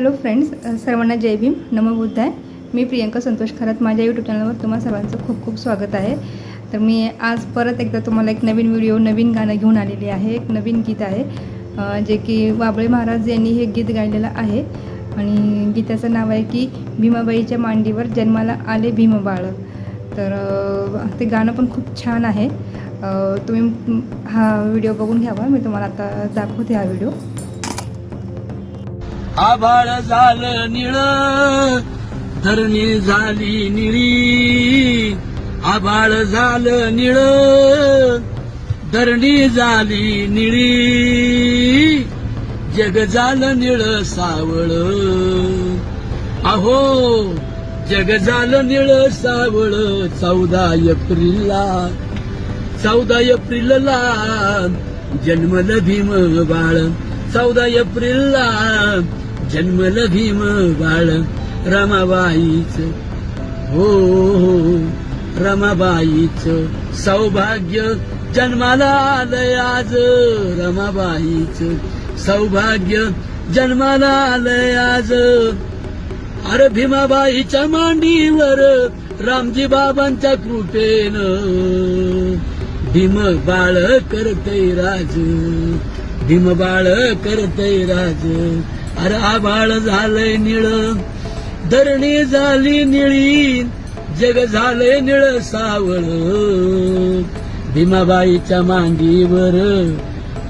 Hello friends सर्वांना जय भीम. नमबुद्ध आहे मी प्रियंका संतोष खरात. माझ्या यूट्यूब चॅनलवर तुम्हा सर्वांचं खूप खूप स्वागत आहे. तर मी आज परत एकदा तुम्हाला एक नवीन व्हिडिओ नवीन गाणं घेऊन आलेली आहे. एक नवीन गीत आहे जे की वाबळे महाराज यांनी हे गीत गायलेलं आहे. आणि गीताचं नाव आहे की भीमाबाईच्या मांडीवर जन्माला आले भीमबाळ. तर ते गाणं पण खूप छान आहे. तुम्ही हा व्हिडिओ बघून घ्यावा. मी तुम्हाला आता दाखवते हा व्हिडिओ आभाळ झालं निळ धरणी झाली निळी. आभाळ झालं निळ धरणी झाली निळी. जग झालं निळ सावळ अहो जग झालं निळ सावळ चौदा एप्रिलला चौदा एप्रिलला जन्मल भीम बाळ. चौदा एप्रिलला जन्मल भीम बाळ रमाबाईच. हो हो रमाबाईच. सौभाग्य जन्माला आलंय आज रमाबाईच. सौभाग्य जन्माला आलंय आज. अरे भीमाबाईच्या मांडीवर रामजी बाबांच्या कृपेन भीम बाळ करतय राज. भीम बाळ करतय राज. अरे आबाळ झालंय निळ धरणी झाली निळी जग झालंय निळ सावळ. भीमाबाईच्या मांडीवर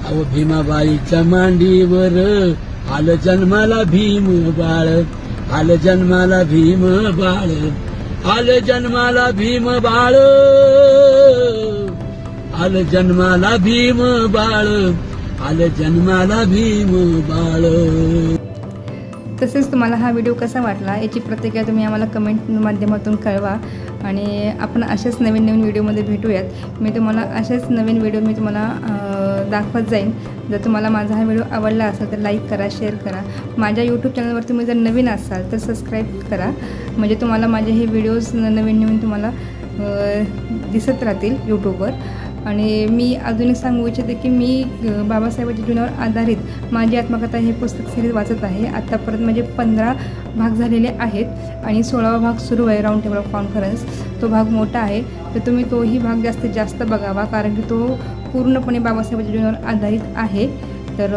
अहो भीमाबाईच्या मांडीवर आलं जन्माला भीम बाळ आलं जन्माला भीम बाळ आलं जन्माला भीम बाळ. आलं जन्माला भीम बाळ आलं जन्माला भीम बाळ. तसेच तुम्हाला हा व्हिडिओ कसा वाटला याची प्रतिक्रिया तुम्ही आम्हाला कमेंट माध्यमातून कळवा. आणि आपण अशाच नवीन नवीन व्हिडिओमध्ये भेटूयात. मी तुम्हाला अशाच नवीन व्हिडिओ मी तुम्हाला दाखवत जाईन. जर तुम्हाला माझा हा व्हिडिओ आवडला असेल तर लाईक करा शेअर करा. माझ्या यूट्यूब चॅनलवर तुम्ही जर नवीन असाल तर सबस्क्राईब करा. म्हणजे तुम्हाला माझे हे व्हिडिओज नवीन नवीन तुम्हाला दिसत राहतील यूट्यूबवर आणि मी अजून एक सांगू इच्छिते की मी बाबासाहेबांच्या जीवनावर आधारित माझी आत्मकथा हे पुस्तक सिरीज वाचत आहे. आत्तापर्यंत म्हणजे पंधरा भाग झालेले आहेत आणि सोळावा भाग सुरू आहे राऊंड टेबल ऑफ कॉन्फरन्स तो भाग मोठा आहे. तर तुम्ही तोही भाग जास्तीत जास्त बघावा कारण की तो पूर्णपणे बाबासाहेबांच्या जीवनावर आधारित आहे. तर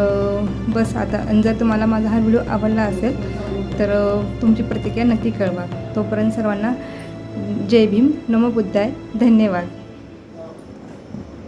बस आता जर तुम्हाला माझा हा व्हिडिओ आवडला असेल तर तुमची प्रतिक्रिया नक्की कळवा. तोपर्यंत सर्वांना जय भीम. नमो बुद्धाय. धन्यवाद.